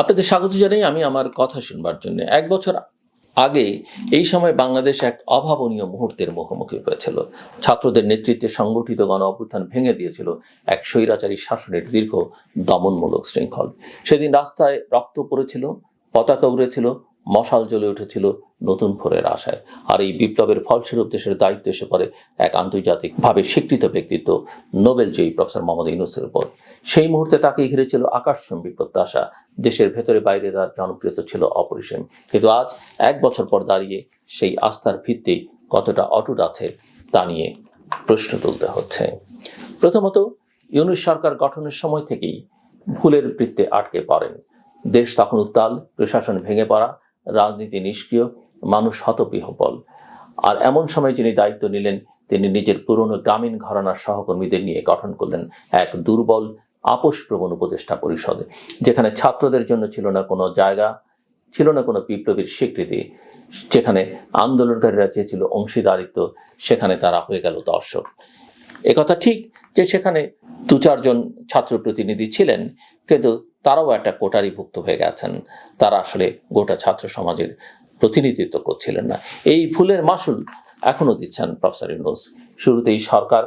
আপনাদের স্বাগত জানাই, আমি আমার কথা শুনবার জন্য। এক বছর আগে এই সময় বাংলাদেশ এক অভাবনীয় মুহূর্তের মুখোমুখি হয়েছিল। ছাত্রদের নেতৃত্বে সংগঠিত গণ অভ্যুত্থান ভেঙে দিয়েছিল এক স্বৈরাচারী শাসনের দীর্ঘ দমনমূলক শৃঙ্খল। সেদিন রাস্তায় রক্ত পড়েছিল, পতাকা উড়েছিল মশাল জ্বলে উঠেছিল নতুন ভোরের আশায়। আর এই বিপ্লবের ফলস্বরূপ দেশের দায়িত্ব এসে পড়ে এক আন্তর্জাতিকভাবে স্বীকৃত ব্যক্তিত্ব, নোবেল জয়ী প্রফেসর মোহাম্মদ ইউনুসের উপর। সেই মুহূর্তে তাকে ঘিরেছিল আকাশচুম্বী প্রত্যাশা। দেশের ভেতরে বাইরে তার জনপ্রিয়তা ছিল অপরিসীম। কিন্তু আজ এক বছর পর দাঁড়িয়ে সেই আস্থার ভিত্তি কতটা অটুট আছে তা নিয়ে প্রশ্ন তুলতে হচ্ছে। প্রথমত, ইউনুস সরকার গঠনের সময় থেকেই ভুলের বৃত্তে আটকে পড়েন। দেশ তখন উত্তাল, প্রশাসন ভেঙে পড়া রাজনীতি নিষ্ক্রিয়, মানুষ হতবিহবল। আর এমন সময় যিনি দায়িত্ব নিলেন, তিনি নিজের পুরনো গ্রামীণ ঘরানার সহকর্মীদের নিয়ে গঠন করলেন এক দুর্বল, আপোষপ্রবণ উপদেষ্টা পরিষদ, যেখানে ছাত্রদের জন্য ছিল না কোনো জায়গা, ছিল না কোনো বিপ্লবীর স্বীকৃতি। যেখানে আন্দোলনকারীরা চেয়েছিল অংশীদারিত্ব, সেখানে তারা হয়ে গেল দর্শক। একথা ঠিক যে সেখানে দু চারজন ছাত্র প্রতিনিধি ছিলেন, কিন্তু তারাও একটা কোটারিভুক্ত হয়ে গেছেন। তারা আসলে গোটা ছাত্র সমাজের প্রতিনিধিত্ব করছিলেন না। এই ভুলের মাসুল এখনও দিচ্ছেন প্রফেসর ইউনুস। শুরুতেই সরকার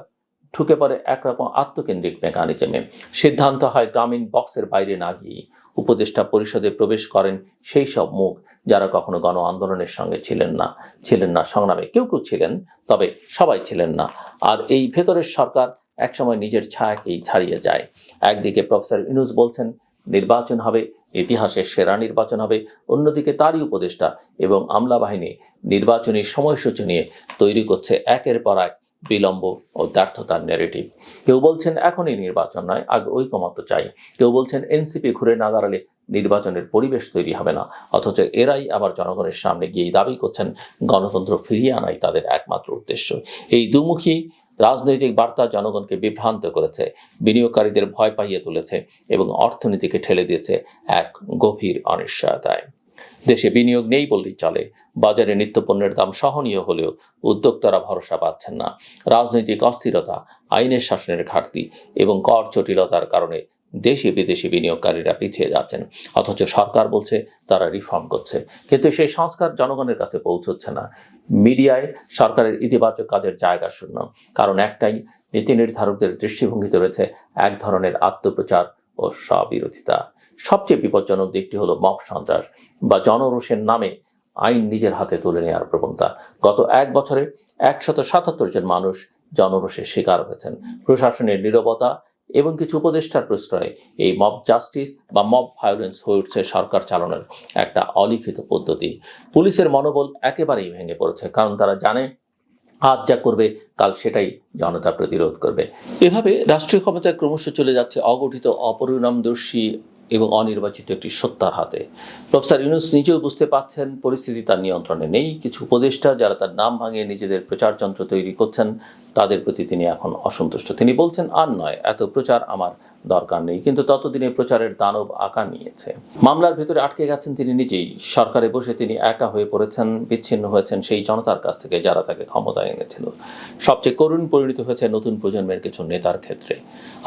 ঢুকে পড়ে একরকম আত্মকেন্দ্রিক মেকানিজমে। সিদ্ধান্ত হয় গ্রামীণ বক্সের বাইরে না গিয়ে উপদেষ্টা পরিষদে প্রবেশ করেন সেই সব মুখ যারা কখনো গণ আন্দোলনের সঙ্গে ছিলেন না। ছিলেন না সংগ্রামে। কেউ কেউ ছিলেন, তবে সবাই ছিলেন না। আর এই ভেতরের সরকার একসময় নিজের ছায়াকেই ছাড়িয়ে যায়। একদিকে প্রফেসর ইনুস বলছেন নির্বাচন হবে, ইতিহাসের সেরা নির্বাচন হবে, অন্যদিকে তারই উপদেষ্টা এবং আমলা বাহিনী নির্বাচনী সময়সূচি নিয়ে তৈরি করছে একের পর এক বিলম্ব ও ব্যর্থতার ন্যারেটিভ কেউ বলছেন এখনই নির্বাচন নয়, আগে ঐকমত্য চাই। কেউ বলছেন এনসিপি ঘুরে না দাঁড়ালে নির্বাচনের পরিবেশ তৈরি হবে না, অথচ এরাই আবার জনগণের সামনে গিয়ে দাবি করছেন, গণতন্ত্র ফিরিয়ে আনাই তাদের একমাত্র উদ্দেশ্য। এই দুমুখী রাজনৈতিক বার্তা জনগণকে বিভ্রান্ত করেছে, বিনিয়োগকারীদের ভয় পাইয়ে তুলেছে এবং অর্থনীতিকে ঠেলে দিয়েছে এক গভীর অনিশ্চয়তায়। দেশে বিনিয়োগ নেই বললেই চলে, বাজারে নিত্যপণ্যের দাম সহনীয় হলেও উদ্যোক্তারা ভরসা পাচ্ছেন না। রাজনৈতিক অস্থিরতা, আইনের শাসনের ঘাটতি এবং কর জটিলতার কারণে দেশি বিদেশি বিনিয়োগকারীরা পিছিয়ে যাচ্ছেন। অথচ সরকার বলছে তারা রিফর্ম করছে। কিন্তু সেই সংস্কার জনগণের কাছে পৌঁছচ্ছে না। মিডিয়ায় সরকারের ইতিবাচক কাজের জায়গা শূন্য। কারণ একটাই, নীতি নির্ধারকদের দৃষ্টিভঙ্গিতে রয়েছে এক ধরনের আত্মপ্রচার ও স্ববিরোধিতা। সবচেয়ে বিপজ্জনক দিকটি হলো মব সন্ত্রাস বা জনরোষের নামে আইন নিজের হাতে তুলে নেওয়ার প্রবণতা। গত এক বছরে একশত সাতাত্তর জন মানুষ জনরোষের শিকার হয়েছেন। প্রশাসনের নীরবতা এবং কিছু উপদেষ্টার প্রশ্রয়ে এই মব জাস্টিস বা মব ভায়োলেন্স হয়ে উঠছে সরকার চালানোর একটা অলিখিত পদ্ধতি। পুলিশের মনোবল একেবারেই ভেঙে পড়েছে, কারণ তারা জানে আজ যা করবে, কাল সেটাই জনতা প্রতিরোধ করবে। এভাবে রাষ্ট্রীয় ক্ষমতায় ক্রমশ চলে যাচ্ছে অগঠিত অপরিণামদর্শী এবং অনির্বাচিত একটি সত্তার হাতে। প্রফেসর ইউনুস নিজেও বুঝতে পারছেন পরিস্থিতি তার নিয়ন্ত্রণে নেই। কিছু উপদেষ্টা যারা তার নাম ভাঙিয়ে নিজেদের প্রচারযন্ত্র তৈরি করছেন, তাদের প্রতি তিনি এখন অসন্তুষ্ট। তিনি বলছেন, আর নয়, এত প্রচার আমার দরকার নেই, কিন্তু ততদিনে প্রচারের দানব আকার নিয়েছে। মামলার ভেতরে আটকে গেছেন তিনি নিজেই। সরকারে বসে তিনি একা হয়ে পড়েছেন, বিচ্ছিন্ন হয়েছেন সেই জনতার কাছ থেকে যারা তাকে ক্ষমতায় এনেছিল। সবচেয়ে করুণ পরিণত হয়েছে নতুন প্রজন্মের কিছু নেতার ক্ষেত্রে।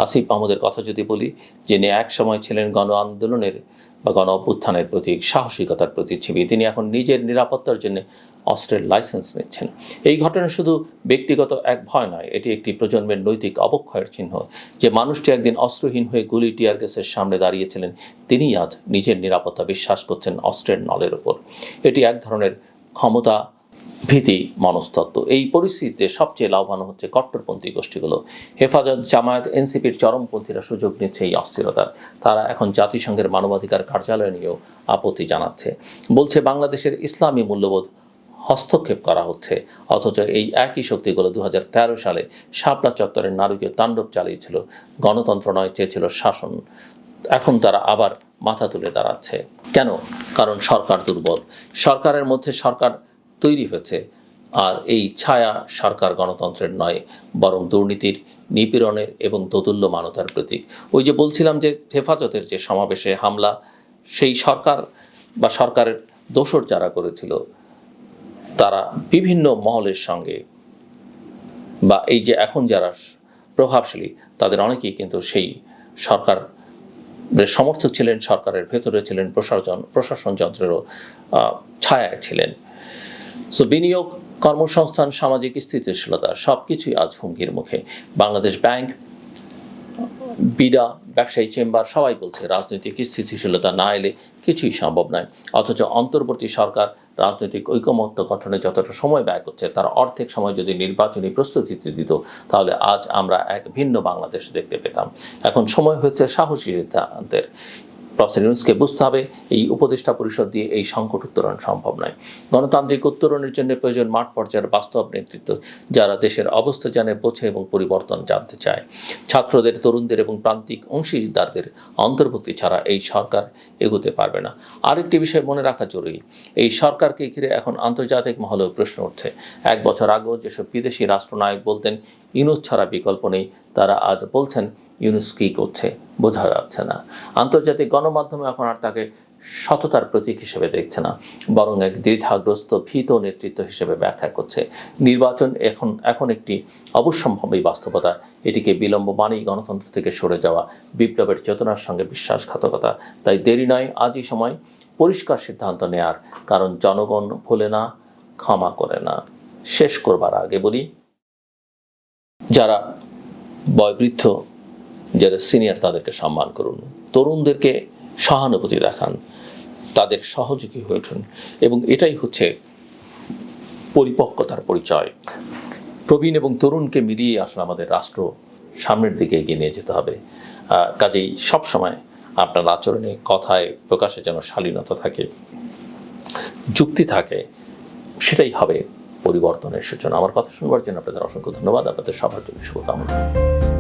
আসিফ মাহমুদের কথা যদি বলি, যিনি এক সময় ছিলেন গণ আন্দোলনের বা গণ অভ্যুত্থানের প্রতীক, সাহসিকতার প্রতিচ্ছবি, তিনি এখন নিজের নিরাপত্তার জন্য অস্ত্রের লাইসেন্স নিচ্ছেন। এই ঘটনা শুধু ব্যক্তিগত এক ভয় নয়, এটি একটি প্রজন্মের নৈতিক অবক্ষয়ের চিহ্ন। যে মানুষটি একদিন অস্ত্রহীন হয়ে গুলি টিয়ার গ্যাসের সামনে দাঁড়িয়েছিলেন, তিনি আজ নিজের নিরাপত্তা বিশ্বাস করছেন অস্ত্রের নলের ওপর এটি এক ধরনের ক্ষমতা ভীতি মনস্তত্ত্ব। এই পরিস্থিতিতে সবচেয়ে লাভবান হচ্ছে কট্টরপন্থী গোষ্ঠীগুলো। হেফাজত জামায়াত এনসিপির চরমপন্থীরা সুযোগ নিচ্ছে এই অস্থিরতার। তারা এখন জাতিসংঘের মানবাধিকার কার্যালয় নিয়েও আপত্তি জানাচ্ছে। বলছে, বাংলাদেশের ইসলামী মূল্যবোধ হস্তক্ষেপ করা হচ্ছে। অথচ এই একই শক্তিগুলো দু হাজার তেরো সালে শাপলা চত্বরের নারকীয় তাণ্ডব চালিয়েছিল। গণতন্ত্র নয়, চেয়েছিল শাসন। এখন তারা আবার মাথা তুলে দাঁড়াচ্ছে। কেন? কারণ সরকার দুর্বল। সরকারের মধ্যে সরকার তৈরি হয়েছে। আর এই ছায়া সরকার গণতন্ত্রের নয়, বরং দুর্নীতির নিপীড়নের এবং দোদুল্যমানতার প্রতীক। ওই যে বলছিলাম যে হেফাজতের যে সমাবেশে হামলা, সেই সরকার বা সরকারের দোসর যারা করেছিল তারা বিভিন্ন মহলের সঙ্গে বা এই যে এখন যারা প্রভাবশালী, তাদের অনেকেই কিন্তু সেই সরকার সমর্থক ছিলেন, সরকারের ভেতরে ছিলেন, প্রশাসন প্রশাসন যন্ত্রেরও ছায়ায় ছিলেন। সো বিনিয়োগ, কর্মসংস্থান, সামাজিক স্থিতিশীলতা সব কিছুই আজ হুমকির মুখে। বাংলাদেশ ব্যাংক, বিডা, ব্যবসায়ী চেম্বার সবাই বলছে রাজনৈতিক স্থিতিশীলতা না এলে কিছুই সম্ভব নয়। অথচ অন্তর্বর্তী সরকার রাজনৈতিক ঐকমত্য গঠনে যতটা সময় ব্যয় করছে, তার অর্ধেক সময় যদি নির্বাচনী প্রস্তুতিতে দিত, তাহলে আজ আমরা এক ভিন্ন বাংলাদেশ দেখতে পেতাম। এখন সময় হচ্ছে সাহসী সিদ্ধান্তের প্রফেসর ইউনুসকে বুঝতে হবে, এই উপদেষ্টা পরিষদ দিয়ে এই সংকট উত্তরণ সম্ভব নয়। গণতান্ত্রিক উত্তরণের জন্য প্রয়োজন মাঠ পর্যায়ের বাস্তব নেতৃত্ব, যারা দেশের অবস্থা জানে, বোঝে এবং পরিবর্তন জানতে চায়। ছাত্রদের, তরুণদের এবং প্রান্তিক অংশীদারদের অন্তর্ভুক্তি ছাড়া এই সরকার এগোতে পারবে না। আরেকটি বিষয় মনে রাখা জরুরি, এই সরকারকে ঘিরে এখন আন্তর্জাতিক মহলেও প্রশ্ন উঠছে। এক বছর আগেও যেসব বিদেশি রাষ্ট্রনায়ক বলতেন ইউনুস ছাড়া বিকল্প নেই। তারা আজ বলছেন ইউনুস কী করছে বোঝা যাচ্ছে না। আন্তর্জাতিক গণমাধ্যমে এখন আর তাকে সততার প্রতীক হিসেবে দেখছে না, বরং এক দ্বিধাগ্রস্ত, ভীত নেতৃত্ব হিসেবে ব্যাখ্যা করছে। নির্বাচন এখন এখন একটি অবশ্যম্ভাবী বাস্তবতা। এটিকে বিলম্ব মানেই গণতন্ত্র থেকে সরে যাওয়া, বিপ্লবের চেতনার সঙ্গে বিশ্বাসঘাতকতা। তাই দেরি নয়, আজই সময় পরিষ্কার সিদ্ধান্ত নেয়ার, কারণ জনগণ ভোলে না, ক্ষমা করে না। শেষ করবার আগে বলি, যারা বয়বৃদ্ধ যারা সিনিয়র তাদেরকে সম্মান করুন। তরুণদেরকে সহানুভূতি দেখান। তাদের সহযোগী হয়ে উঠুন। এবং এটাই হচ্ছে পরিপক্কতার পরিচয়। প্রবীণ এবং তরুণকে মিলিয়ে আসলে আমাদের রাষ্ট্র সামনের দিকে এগিয়ে নিয়ে যেতে হবে। কাজেই সবসময় আপনার আচরণে, কথায় প্রকাশে যেন শালীনতা থাকে, যুক্তি থাকে, সেটাই হবে পরিবর্তনের সূচনা। আমার কথা শুনবার জন্য আপনাদের অসংখ্য ধন্যবাদ। আপনাদের সবার জন্য শুভকামনা।